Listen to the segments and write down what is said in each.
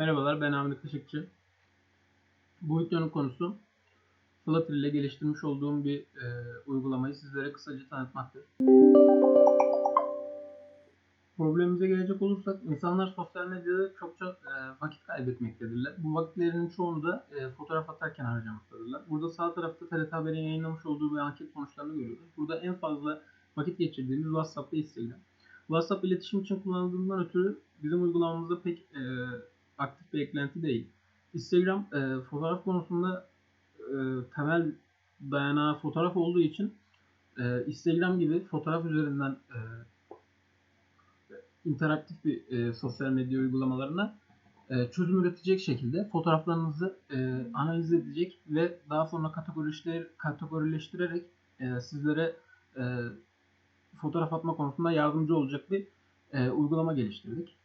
Merhabalar ben Ahmet Işıkçı. Bu videonun konusu Flutter ile geliştirmiş olduğum bir e, uygulamayı sizlere kısaca tanıtmaktır. Problemimize gelecek olursak insanlar sosyal medyada çokça e, vakit kaybetmektedirler. Bu vakitlerinin çoğunu da e, fotoğraf atarken harcamaktadırlar. Burada sağ tarafta TRT Haber'in yayınlamış olduğu bir anket sonuçlarını görüyoruz. Burada en fazla vakit geçirdiğimiz WhatsApp ve Instagram. WhatsApp iletişim için kullanıldığından ötürü bizim uygulamamızda pek e, aktif bir eklenti değil. Instagram e, fotoğraf konusunda e, temel dayanağı fotoğraf olduğu için e, Instagram gibi fotoğraf üzerinden e, interaktif bir e, sosyal medya uygulamalarına e, çözüm üretecek şekilde fotoğraflarınızı e, analiz edecek ve daha sonra kategorileştir kategorileştirerek e, sizlere e, fotoğraf atma konusunda yardımcı olacak bir e, uygulama geliştirdik.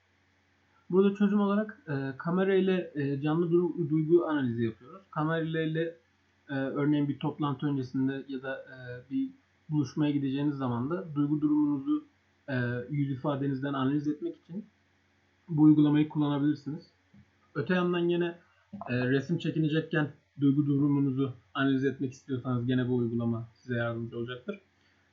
Burada çözüm olarak e, kamera ile e, canlı du- duygu analizi yapıyoruz. Kamera ile e, örneğin bir toplantı öncesinde ya da e, bir buluşmaya gideceğiniz zaman da duygu durumunuzu e, yüz ifadenizden analiz etmek için bu uygulamayı kullanabilirsiniz. Öte yandan yine e, resim çekinecekken duygu durumunuzu analiz etmek istiyorsanız gene bu uygulama size yardımcı olacaktır.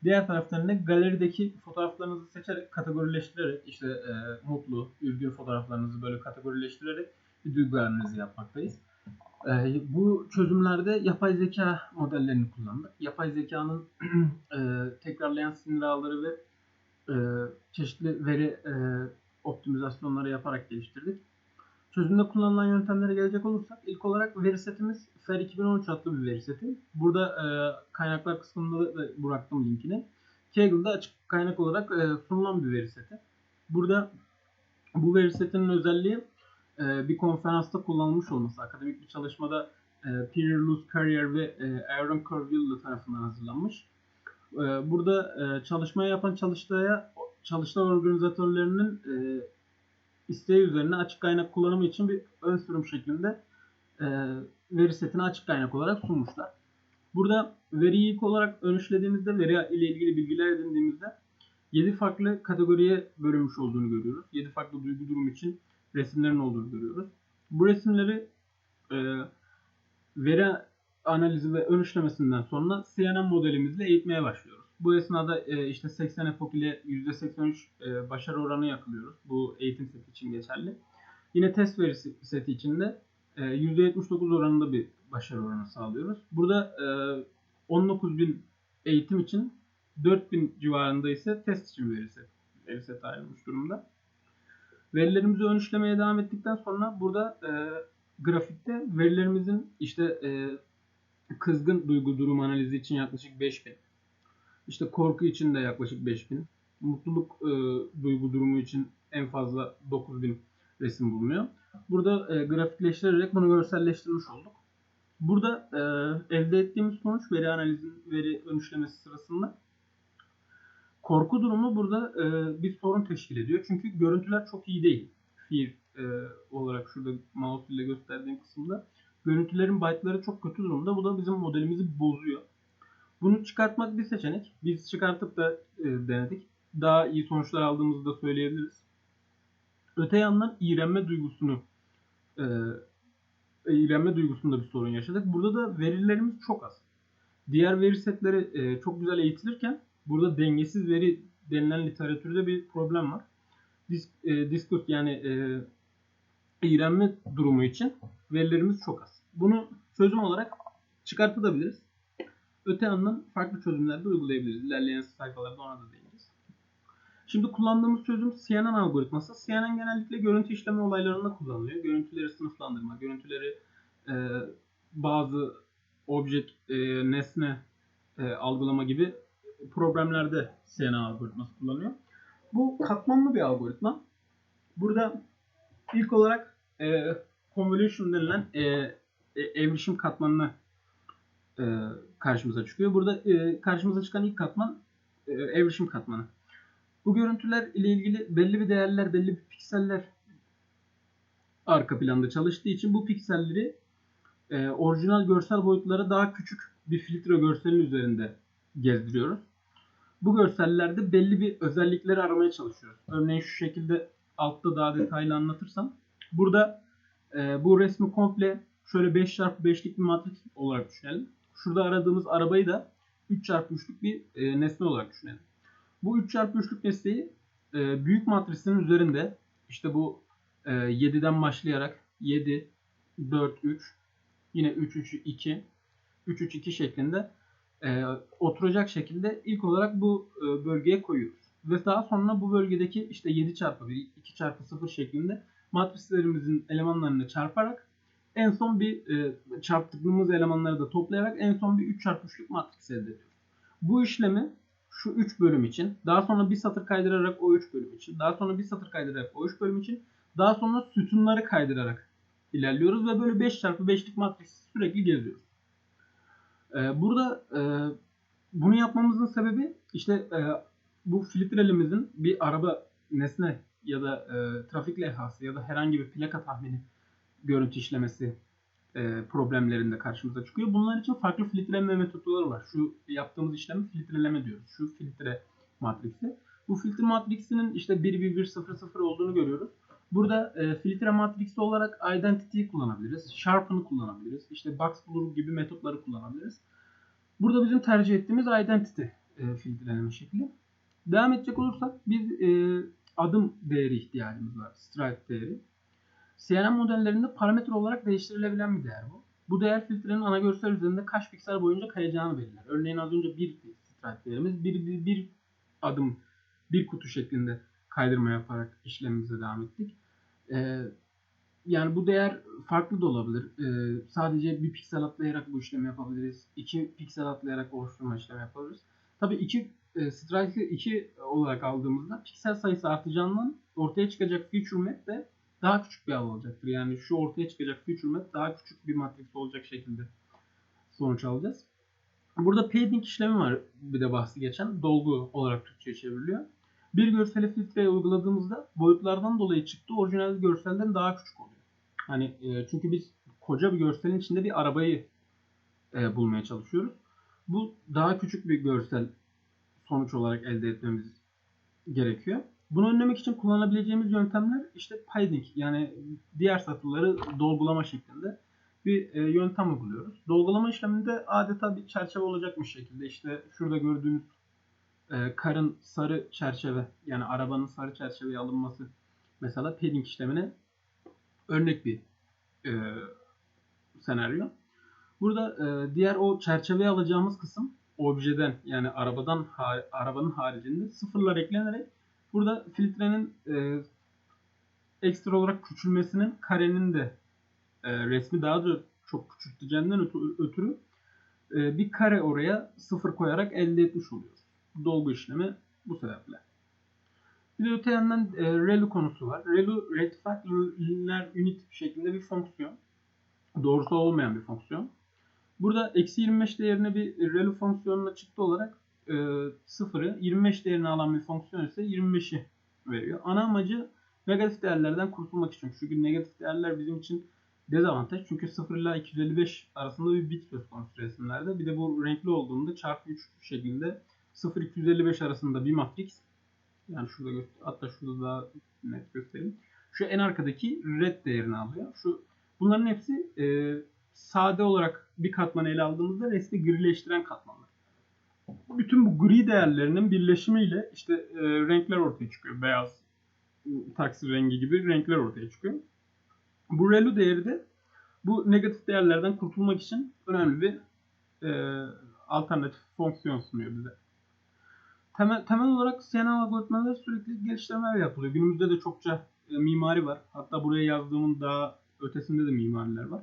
Diğer taraftan da galerideki fotoğraflarınızı seçerek kategorileştirerek işte e, mutlu, üzgün fotoğraflarınızı böyle kategorileştirerek bir duygu analizi yapmaktayız. E, bu çözümlerde yapay zeka modellerini kullandık. Yapay zekanın e, tekrarlayan sinir ağları ve e, çeşitli veri e, optimizasyonları yaparak geliştirdik. Çözümde kullanılan yöntemlere gelecek olursak ilk olarak veri setimiz FER 2013 adlı bir veri seti. Burada e, kaynaklar kısmında da bıraktım linkini. Kaggle'da açık kaynak olarak e, sunulan bir veri seti. Burada bu veri setinin özelliği e, bir konferansta kullanılmış olması. Akademik bir çalışmada e, Peter Luz Carrier ve e, Aaron Corville tarafından hazırlanmış. E, burada e, çalışmaya yapan çalıştaya çalıştay organizatörlerinin e, isteği üzerine açık kaynak kullanımı için bir ön sürüm şeklinde e, veri setini açık kaynak olarak sunmuşlar. Burada veriyi ilk olarak ön işlediğimizde veri ile ilgili bilgiler edindiğimizde 7 farklı kategoriye bölünmüş olduğunu görüyoruz. 7 farklı duygu durum için resimlerin olduğunu görüyoruz. Bu resimleri e, veri analizi ve ön işlemesinden sonra CNN modelimizle eğitmeye başlıyoruz. Bu esnada e, işte 80 epok ile %83 e, başarı oranı yakalıyoruz. Bu eğitim seti için geçerli. Yine test veri seti için de e, %79 oranında bir başarı oranı sağlıyoruz. Burada e, 19.000 eğitim için 4000 civarında ise test için veri set, veri set ayrılmış durumda. Verilerimizi ön işlemeye devam ettikten sonra burada e, grafikte verilerimizin işte e, kızgın duygu durum analizi için yaklaşık 5000, işte korku için de yaklaşık 5000, mutluluk e, duygu durumu için en fazla 9000 resim bulunuyor. Burada e, grafikleştirerek bunu görselleştirmiş olduk. Burada e, elde ettiğimiz sonuç veri analizi, veri ön işlemesi sırasında korku durumu burada e, bir sorun teşkil ediyor. Çünkü görüntüler çok iyi değil. Fear e, olarak şurada mouse ile gösterdiğim kısımda görüntülerin byte'ları çok kötü durumda. Bu da bizim modelimizi bozuyor. Bunu çıkartmak bir seçenek. Biz çıkartıp da e, denedik. Daha iyi sonuçlar aldığımızı da söyleyebiliriz. Öte yandan iğrenme duygusunu e, iğrenme duygusunda bir sorun yaşadık. Burada da verilerimiz çok az. Diğer veri setleri e, çok güzel eğitilirken burada dengesiz veri denilen literatürde bir problem var. Disk, e, diskus yani e, iğrenme durumu için verilerimiz çok az. Bunu çözüm olarak çıkartabiliriz. Öte yandan farklı çözümler de uygulayabiliriz. İlerleyen sayfalarda ona da değiniriz. Şimdi kullandığımız çözüm CNN algoritması. CNN genellikle görüntü işleme olaylarında kullanılıyor. Görüntüleri sınıflandırma, görüntüleri e, bazı object, e, nesne e, algılama gibi problemlerde CNN algoritması kullanıyor. Bu katmanlı bir algoritma. Burada ilk olarak e, convolution denilen e, e, evrişim katmanını e, karşımıza çıkıyor. Burada e, karşımıza çıkan ilk katman e, evrişim katmanı. Bu görüntüler ile ilgili belli bir değerler, belli bir pikseller arka planda çalıştığı için bu pikselleri e, orijinal görsel boyutlara daha küçük bir filtre görselin üzerinde gezdiriyoruz. Bu görsellerde belli bir özellikleri aramaya çalışıyoruz. Örneğin şu şekilde altta daha detaylı anlatırsam. Burada e, bu resmi komple şöyle 5x5'lik bir matris olarak düşünelim. Şurada aradığımız arabayı da 3x3'lük bir e, nesne olarak düşünelim. Bu 3x3'lük nesneyi e, büyük matrisin üzerinde işte bu e, 7'den başlayarak 7, 4, 3, yine 3, 3, 2, 3, 3, 2 şeklinde e, oturacak şekilde ilk olarak bu e, bölgeye koyuyoruz. Ve daha sonra bu bölgedeki işte 7 çarpı 1, 2 çarpı 0 şeklinde matrislerimizin elemanlarını çarparak en son bir e, çarptığımız elemanları da toplayarak en son bir 3 çarpı 3'lük matris elde ediyoruz. Bu işlemi şu 3 bölüm için, daha sonra bir satır kaydırarak o 3 bölüm için, daha sonra bir satır kaydırarak o 3 bölüm için, daha sonra sütunları kaydırarak ilerliyoruz ve böyle 5 çarpı 5'lik matris sürekli geziyoruz. Ee, burada e, bunu yapmamızın sebebi işte e, bu filtrelimizin bir araba nesne ya da e, trafik levhası ya da herhangi bir plaka tahmini görüntü işlemesi e, problemlerinde karşımıza çıkıyor. Bunlar için farklı filtreleme metotları var. Şu yaptığımız işlemi filtreleme diyoruz. Şu filtre matriksi. Bu filtre matriksinin işte 1 1 1 0 0 olduğunu görüyoruz. Burada e, filtre matriksi olarak identity'yi kullanabiliriz. Sharpen'ı kullanabiliriz. İşte box blur gibi metotları kullanabiliriz. Burada bizim tercih ettiğimiz identity e, filtreleme şekli. Devam edecek olursak biz e, adım değeri ihtiyacımız var. Stride değeri. CNN modellerinde parametre olarak değiştirilebilen bir değer bu. Bu değer filtrenin ana görsel üzerinde kaç piksel boyunca kayacağını belirler. Örneğin az önce bir stride değerimiz bir, bir, bir adım bir kutu şeklinde kaydırma yaparak işlemimize devam ettik. Ee, yani bu değer farklı da olabilir. Ee, sadece bir piksel atlayarak bu işlemi yapabiliriz. İki piksel atlayarak oluşturma işlemi yapabiliriz. Tabii iki e, Stride'ı 2 olarak aldığımızda piksel sayısı artacağından ortaya çıkacak feature map de daha küçük bir alan olacaktır. Yani şu ortaya çıkacak feature map daha küçük bir matris olacak şekilde sonuç alacağız. Burada padding işlemi var bir de bahsi geçen. Dolgu olarak Türkçe'ye çevriliyor. Bir görseli filtreye uyguladığımızda boyutlardan dolayı çıktı orijinal görselden daha küçük oluyor. Hani e, çünkü biz koca bir görselin içinde bir arabayı e, bulmaya çalışıyoruz. Bu daha küçük bir görsel sonuç olarak elde etmemiz gerekiyor. Bunu önlemek için kullanabileceğimiz yöntemler işte padding yani diğer satırları dolgulama şeklinde bir e, yöntem uyguluyoruz. Dolgulama işleminde adeta bir çerçeve olacakmış şekilde işte şurada gördüğünüz e, karın sarı çerçeve yani arabanın sarı çerçeveye alınması mesela padding işlemine örnek bir e, senaryo. Burada e, diğer o çerçeveye alacağımız kısım objeden yani arabadan arabanın haricinde sıfırlar eklenerek burada filtrenin e, ekstra olarak küçülmesinin karenin de e, resmi daha da çok küçülteceğinden ötürü e, bir kare oraya sıfır koyarak elde etmiş oluyoruz. Dolgu işlemi bu sebeple. Bir de öte yandan e, ReLU konusu var. ReLU Rectified Linear Unit şeklinde bir fonksiyon. Doğrusu olmayan bir fonksiyon. Burada eksi 25 değerine bir relu fonksiyonuna çıktı olarak e, sıfırı 25 değerini alan bir fonksiyon ise 25'i veriyor. Ana amacı negatif değerlerden kurtulmak için. Çünkü negatif değerler bizim için dezavantaj. Çünkü 0 ile 255 arasında bir bit söz konusu resimlerde. Bir de bu renkli olduğunda çarpı 3 şeklinde 0-255 arasında bir matris. Yani şurada göster hatta şurada daha net göstereyim. Şu en arkadaki red değerini alıyor. Şu bunların hepsi e, sade olarak bir katmanı ele aldığımızda resmi grileştiren katmanlar. Bütün bu gri değerlerinin birleşimiyle işte e, renkler ortaya çıkıyor. Beyaz, taksi rengi gibi renkler ortaya çıkıyor. Bu ReLU değeri de bu negatif değerlerden kurtulmak için önemli bir e, alternatif fonksiyon sunuyor bize. Temel, temel olarak CNN algoritmaları sürekli geliştirmeler yapılıyor. Günümüzde de çokça e, mimari var. Hatta buraya yazdığımın daha ötesinde de mimariler var.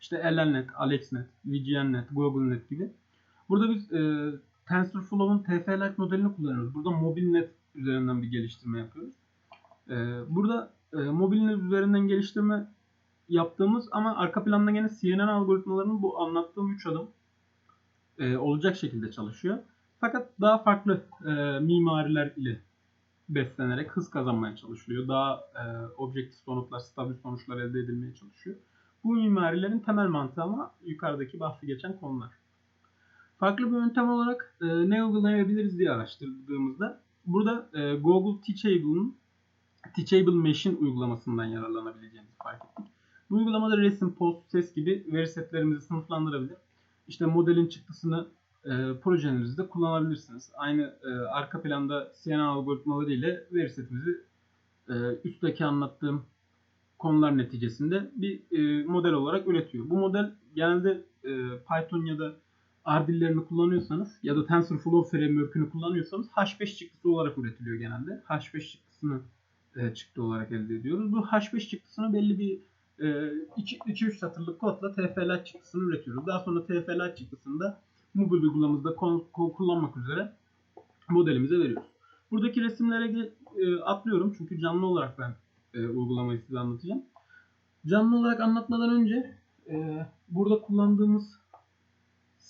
İşte LLNet, AlexNet, VGNNet, GoogleNet gibi. Burada biz e, TensorFlow'un TF-Lite modelini kullanıyoruz. Burada MobileNet üzerinden bir geliştirme yapıyoruz. E, burada e, MobileNet üzerinden geliştirme yaptığımız ama arka planda yine CNN algoritmalarının bu anlattığım 3 adım e, olacak şekilde çalışıyor. Fakat daha farklı e, mimariler ile beslenerek hız kazanmaya çalışılıyor. Daha e, objektif sonuçlar, stabil sonuçlar elde edilmeye çalışıyor. Bu mimarilerin temel mantığı ama yukarıdaki bahsi geçen konular. Farklı bir yöntem olarak e, ne uygulayabiliriz diye araştırdığımızda burada e, Google Teachable'ın Teachable Machine uygulamasından yararlanabileceğimizi fark ettik. Bu uygulamada resim, post, ses gibi veri setlerimizi sınıflandırabilir. İşte modelin çıktısını e, projenizde kullanabilirsiniz. Aynı e, arka planda CNN algoritmaları ile veri setimizi e, üstteki anlattığım konular neticesinde bir e, model olarak üretiyor. Bu model genelde e, Python ya da R dillerini kullanıyorsanız ya da TensorFlow framework'ünü kullanıyorsanız H5 çıktısı olarak üretiliyor genelde. H5 çıktısını e, çıktı olarak elde ediyoruz. Bu H5 çıktısını belli bir 2-3 e, satırlık kodla TFL çıktısını üretiyoruz. Daha sonra TFL çıktısını da mobil uygulamamızda kullanmak üzere modelimize veriyoruz. Buradaki resimlere e, atlıyorum çünkü canlı olarak ben e, uygulamayı size anlatacağım. Canlı olarak anlatmadan önce e, burada kullandığımız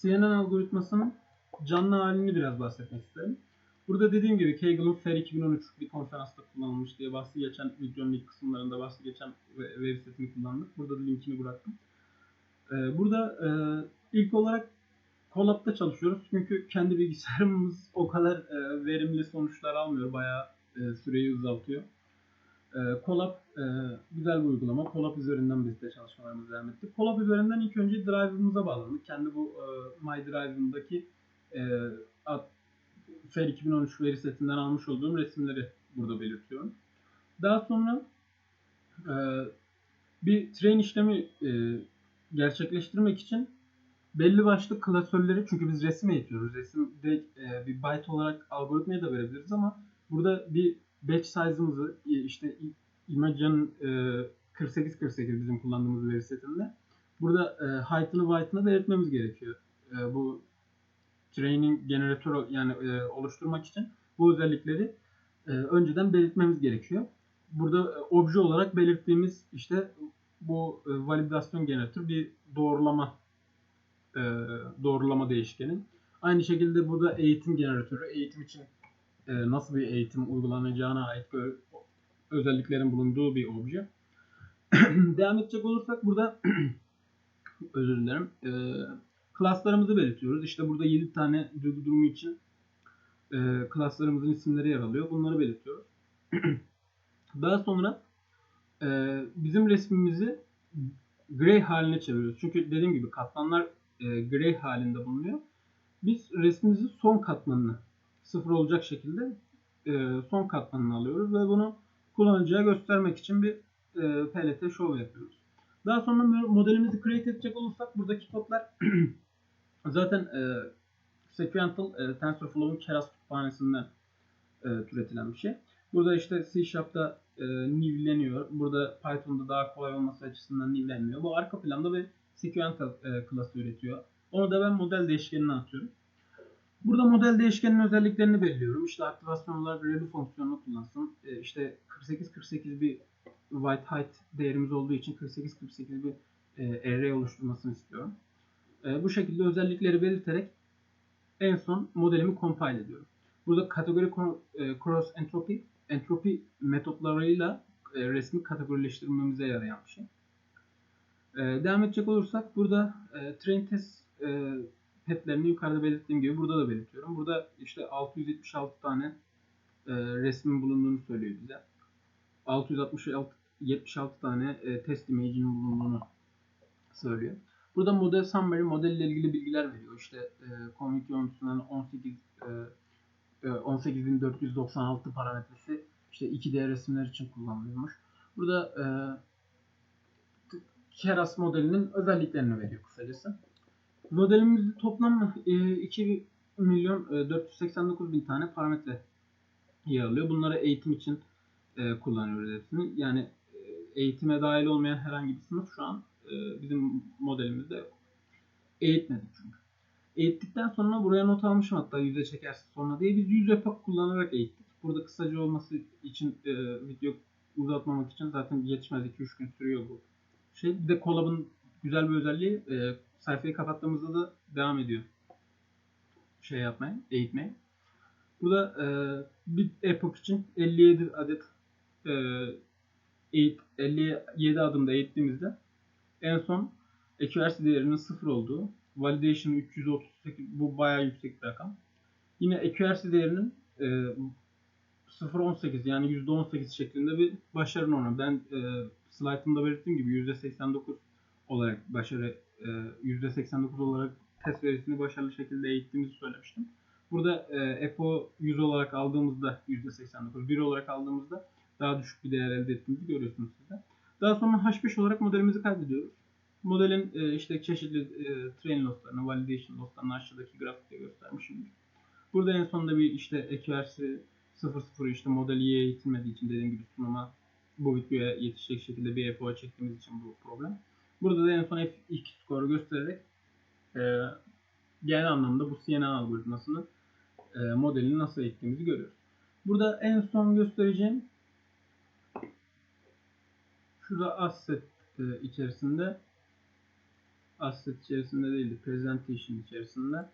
CNN algoritmasının canlı halini biraz bahsetmek isterim. Burada dediğim gibi Kagel'ın FER 2013 bir konferansta kullanılmış diye bahsi geçen videonun ilk kısımlarında bahsi geçen veri setini kullandık. Burada da linkini bıraktım. Ee, burada e, ilk olarak Colab'da çalışıyoruz. Çünkü kendi bilgisayarımız o kadar e, verimli sonuçlar almıyor. Bayağı e, süreyi uzatıyor. E, Colab e, güzel bir uygulama. Colab üzerinden biz de çalışmalarımızı devam ettik. Colab üzerinden ilk önce Drive'ımıza bağlandık. Kendi bu e, My Drive'ımdaki e, FER 2013 veri setinden almış olduğum resimleri burada belirtiyorum. Daha sonra e, bir train işlemi e, gerçekleştirmek için belli başlı klasörleri çünkü biz resim eğitiyoruz. Resimde e, bir byte olarak algoritmaya da verebiliriz ama burada bir batch size'ımızı işte Image'ın e, 48-48 bizim kullandığımız veri setinde burada e, height'ını white'ını belirtmemiz gerekiyor. E, bu training generatör yani e, oluşturmak için bu özellikleri e, önceden belirtmemiz gerekiyor. Burada e, obje olarak belirttiğimiz işte bu e, validasyon generatör bir doğrulama e, doğrulama değişkeni. Aynı şekilde burada eğitim generatörü eğitim için e, nasıl bir eğitim uygulanacağına ait özelliklerin bulunduğu bir obje. Devam edecek olursak burada özür dilerim. E, Klaslarımızı belirtiyoruz. İşte burada 7 tane duygu durumu için e, klaslarımızın isimleri yer alıyor. Bunları belirtiyoruz. Daha sonra e, bizim resmimizi gray haline çeviriyoruz. Çünkü dediğim gibi katmanlar e, gray halinde bulunuyor. Biz resmimizin son katmanını sıfır olacak şekilde e, son katmanını alıyoruz ve bunu kullanıcıya göstermek için bir e, PLT show yapıyoruz. Daha sonra modelimizi create edecek olursak buradaki kodlar Zaten e, Sequential e, TensorFlow'un Keras kütüphanesinden e, türetilen bir şey. Burada işte C Sharp'ta e, nivleniyor. Burada Python'da daha kolay olması açısından nivlenmiyor. Bu arka planda bir Sequential e, klası üretiyor. Onu da ben model değişkenine atıyorum. Burada model değişkeninin özelliklerini belirliyorum. İşte aktivasyon olarak relu fonksiyonunu kullansın. E, işte 48-48 bir white height değerimiz olduğu için 48-48 bir e, array oluşturmasını istiyorum. E, bu şekilde özellikleri belirterek en son modelimi compile ediyorum. Burada kategori e, cross entropy, entropi metotlarıyla e, resmi kategorileştirmemize yarayan bir şey. Devam edecek olursak burada train test petlerini yukarıda belirttiğim gibi burada da belirtiyorum. Burada işte 676 tane e, resmin bulunduğunu söylüyor bize. 666 76 tane e, test image'inin bulunduğunu söylüyor. Burada model summary modelle ilgili bilgiler veriyor. İşte e, komik yönetisinden 18 e, 18496 e, parametresi işte 2D resimler için kullanılıyormuş. Burada e, Keras modelinin özelliklerini veriyor kısacası. Modelimizde toplam e, 2 milyon e, 489 bin tane parametre yer alıyor. Bunları eğitim için e, kullanıyoruz hepsini. Yani e, eğitime dahil olmayan herhangi bir sınıf şu an e, bizim modelimizde eğitmedik çünkü. Eğittikten sonra buraya not almışım hatta yüze çekersin sonra diye biz yüz epoch kullanarak eğittik. Burada kısaca olması için e, video uzatmamak için zaten yetişmez 2-3 gün sürüyor bu şey. Bir de Collab'ın güzel bir özelliği e, sayfayı kapattığımızda da devam ediyor. Şey yapmaya, eğitmeye. Burada e, bir epoch için 57 adet e, eğit, 57 adımda eğittiğimizde en son accuracy değerinin 0 olduğu, validation 338 bu bayağı yüksek bir rakam. Yine accuracy değerinin e, 0.18 yani %18 şeklinde bir başarı oranı. Ben e, slaytımda belirttiğim gibi %89 olarak başarı %89 olarak test verisini başarılı şekilde eğittiğimizi söylemiştim. Burada e, EPO 100 olarak aldığımızda %89, 1 olarak aldığımızda daha düşük bir değer elde ettiğimizi görüyorsunuz siz de. Daha sonra H5 olarak modelimizi kaydediyoruz. Modelin e, işte çeşitli e, train losslarını, validation losslarını aşağıdaki grafikte göstermişimdir. Burada en sonunda bir işte EQR'si 00 işte model iyi eğitilmediği için dediğim gibi sunuma bu videoya yetişecek şekilde bir EPO çektiğimiz için bu problem. Burada da en son F2 skoru göstererek e, genel anlamda bu CNN algoritmasını e, modelini nasıl eğittiğimizi görüyoruz. Burada en son göstereceğim şurada asset e, içerisinde asset içerisinde değildi presentation içerisinde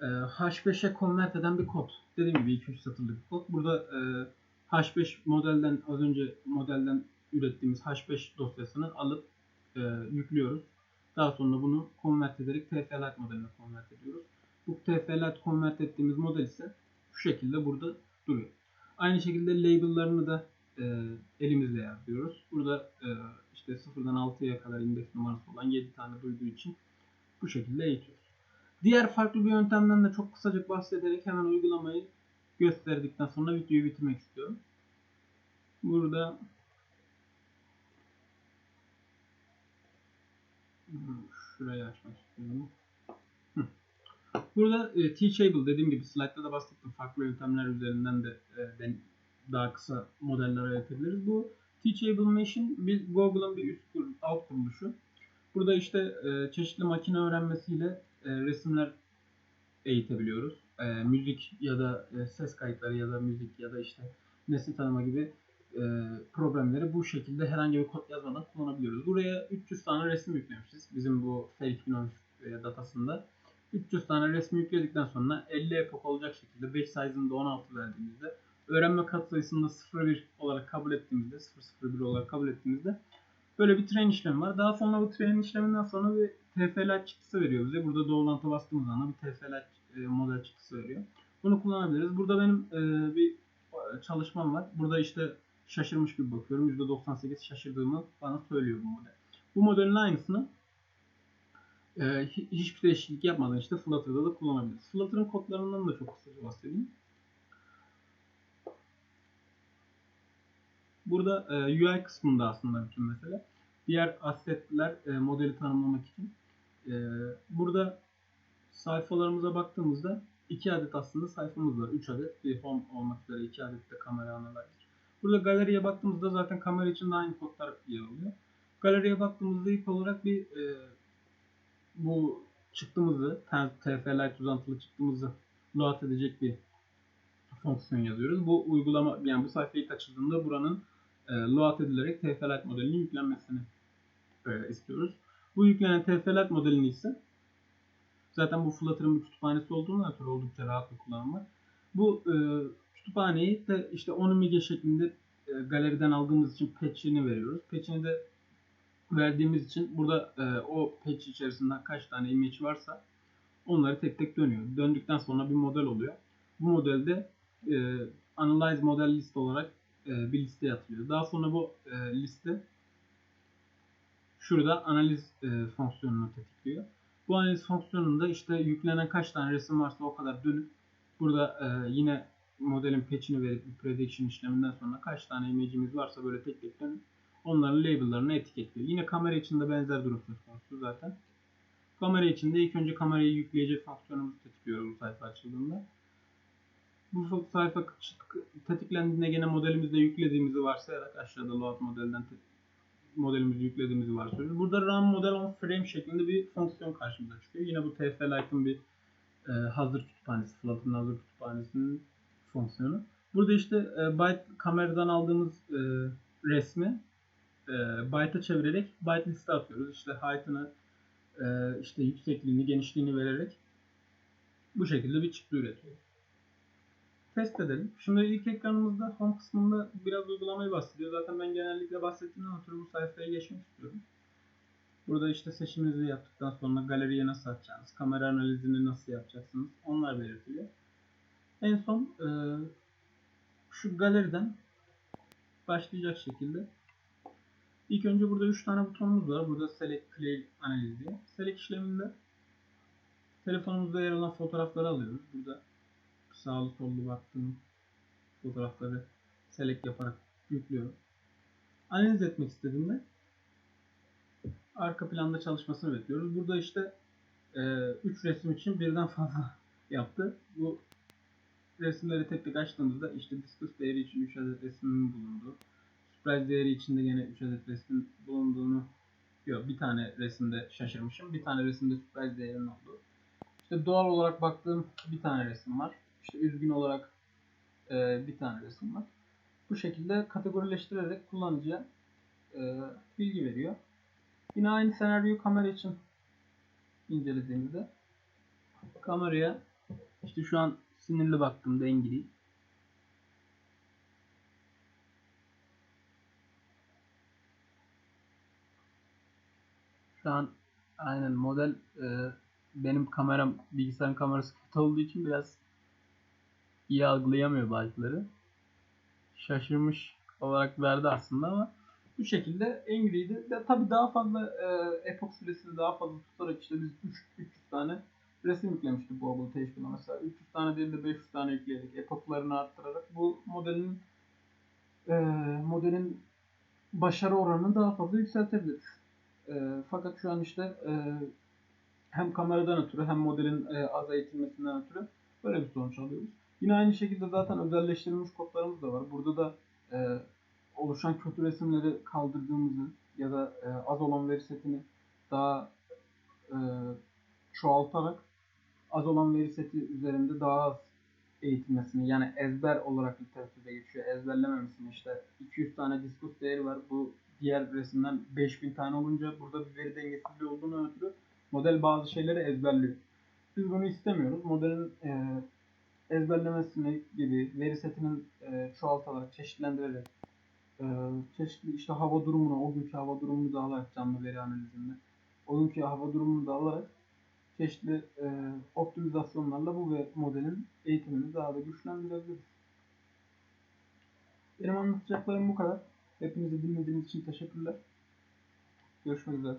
e, H5'e convert eden bir kod. Dediğim gibi 2-3 satırlık bir kod. Burada e, H5 modelden az önce modelden ürettiğimiz H5 dosyasını alıp e, yüklüyoruz. Daha sonra bunu convert ederek TF-Lite modeline convert ediyoruz. Bu TF-Lite convert ettiğimiz model ise şu şekilde burada duruyor. Aynı şekilde label'larını da e, elimizle yazıyoruz. Burada e, işte 0'dan 6'ya kadar indeks numarası olan 7 tane duyduğu için bu şekilde eğitiyoruz. Diğer farklı bir yöntemden de çok kısaca bahsederek hemen uygulamayı gösterdikten sonra videoyu bitirmek istiyorum. Burada şurayı açmak istiyorum. Burada e, Teachable dediğim gibi slide'da da bahsettim. Farklı yöntemler üzerinden de e, ben daha kısa modeller üretebiliriz. Bu Teachable Machine bir Google'ın bir üst kur, alt kuruluşu. Burada işte e, çeşitli makine öğrenmesiyle e, resimler eğitebiliyoruz. E, müzik ya da e, ses kayıtları ya da müzik ya da işte nesne tanıma gibi e, problemleri bu şekilde herhangi bir kod yazmadan kullanabiliyoruz. Buraya 300 tane resim yüklemişiz. Bizim bu F2013 e, datasında. 300 tane resmi yükledikten sonra 50 epok olacak şekilde 5 size'ında 16 verdiğimizde öğrenme katsayısını da 0.1 olarak kabul ettiğimizde 0.01 olarak kabul ettiğimizde böyle bir train işlemi var. Daha sonra bu train işleminden sonra bir TFL çıktısı veriyor bize. Burada doğrulantı bastığımız anda bir TFL e, model çıktısı veriyor. Bunu kullanabiliriz. Burada benim e, bir çalışmam var. Burada işte şaşırmış gibi bakıyorum. %98 şaşırdığımı bana söylüyor bu model. Bu modelin aynısını e, hiçbir değişiklik yapmadan işte Flutter'da da kullanabiliriz. Flutter'ın kodlarından da çok kısaca bahsedeyim. Burada e, UI kısmında aslında bütün mesele. Diğer assetler e, modeli tanımlamak için. E, burada sayfalarımıza baktığımızda iki adet aslında sayfamız var. Üç adet bir home olmak üzere iki adet de kamera analyzer. Burada galeriye baktığımızda zaten kamera için de aynı kodlar yer alıyor. Galeriye baktığımızda ilk olarak bir e, bu çıktığımızı, TF-Lite uzantılı çıktığımızı load edecek bir fonksiyon yazıyoruz. Bu uygulama yani bu sayfayı açıldığında buranın e, load edilerek TF-Lite modelinin yüklenmesini e, istiyoruz. Bu yüklenen TF-Lite modelini ise zaten bu Flutter'ın bir kütüphanesi olduğundan ötürü oldukça rahat bir kullanım var. Bu e, kütüphaneyi de işte Onimige şeklinde e, galeriden aldığımız için patch'ini veriyoruz. Patch'ini de verdiğimiz için burada e, o patch içerisinde kaç tane image varsa onları tek tek dönüyor. Döndükten sonra bir model oluyor. Bu modelde e, analyze model list olarak e, bir liste atılıyor. Daha sonra bu e, liste şurada analiz fonksiyonunu tetikliyor. Bu analiz fonksiyonunda işte yüklenen kaç tane resim varsa o kadar dönüp burada yine modelin patch'ini verip bir prediction işleminden sonra kaç tane image'imiz varsa böyle tek tek dönüp onların label'larını etiketliyor. Yine kamera için de benzer durum söz konusu zaten. Kamera için de ilk önce kamerayı yükleyecek fonksiyonumuzu tetikliyoruz bu sayfa açıldığında. Bu sayfa tetiklendiğinde gene modelimizde yüklediğimizi varsayarak aşağıda load modelden modelimizi yüklediğimizi varsayıyoruz. Burada RAM model on frame şeklinde bir fonksiyon karşımıza çıkıyor. Yine bu TF-Lite'ın bir e, hazır kütüphanesi, Flutter'ın hazır kütüphanesinin fonksiyonu. Burada işte e, byte kameradan aldığımız e, resmi e, byte'a çevirerek byte liste atıyoruz. İşte height'ını, e, işte yüksekliğini, genişliğini vererek bu şekilde bir çıktı üretiyoruz test edelim. Şimdi ilk ekranımızda home kısmında biraz uygulamayı bahsediyor. Zaten ben genellikle bahsettiğimden ötürü bu sayfaya geçmek istiyorum. Burada işte seçiminizi yaptıktan sonra galeriye nasıl açacağınız, kamera analizini nasıl yapacaksınız onlar belirtiliyor. En son e, şu galeriden başlayacak şekilde İlk önce burada 3 tane butonumuz var. Burada Select Play analiz diye. Select işleminde telefonumuzda yer alan fotoğrafları alıyoruz. Burada sağlı sollu baktığım fotoğrafları select yaparak yüklüyorum. Analiz etmek istediğimde arka planda çalışmasını bekliyoruz. Burada işte 3 resim için birden fazla yaptı. Bu resimleri tek tek açtığımızda işte diskus değeri için 3 adet resmin bulunduğu, surprise değeri için de yine 3 adet resmin bulunduğunu Yok bir tane resimde şaşırmışım. Bir tane resimde surprise değerinin olduğu. İşte doğal olarak baktığım bir tane resim var. İşte üzgün olarak e, bir tane resim var. Bu şekilde kategorileştirerek kullanıcıya e, bilgi veriyor. Yine aynı senaryoyu kamera için incelediğimizde kameraya işte şu an sinirli baktığımda Engiri şu an aynen model e, benim kameram bilgisayarın kamerası kötü olduğu için biraz iyi algılayamıyor bazıları. Şaşırmış olarak verdi aslında ama bu şekilde Angry'de de tabi daha fazla e, epoch süresini daha fazla tutarak işte biz 3, 300 tane resim yüklemiştik bu Abletation mesela 300 tane değil de 500 tane yükledik epochlarını arttırarak bu modelin e, modelin başarı oranını daha fazla yükseltebiliriz. E, fakat şu an işte e, hem kameradan ötürü hem modelin e, az eğitilmesinden ötürü böyle bir sonuç alıyoruz. Yine aynı şekilde zaten özelleştirilmiş kodlarımız da var. Burada da e, oluşan kötü resimleri kaldırdığımızı ya da e, az olan veri setini daha e, çoğaltarak az olan veri seti üzerinde daha az eğitilmesini yani ezber olarak literatürde geçiyor. Ezberlememesini işte 200 tane diskus değeri var. Bu diğer resimden 5000 tane olunca burada bir veri dengesizliği olduğunu ötürü model bazı şeyleri ezberliyor. Biz bunu istemiyoruz. Modelin e, ezberlemesini gibi veri setinin e, çoğaltarak, çeşitlendirerek e, çeşitli işte hava durumunu, o günkü hava durumunu da alarak canlı veri analizinde o günkü hava durumunu da alarak çeşitli e, optimizasyonlarla bu modelin eğitimini daha da güçlendirebiliriz. Benim anlatacaklarım bu kadar. Hepinizi dinlediğiniz için teşekkürler. Görüşmek üzere.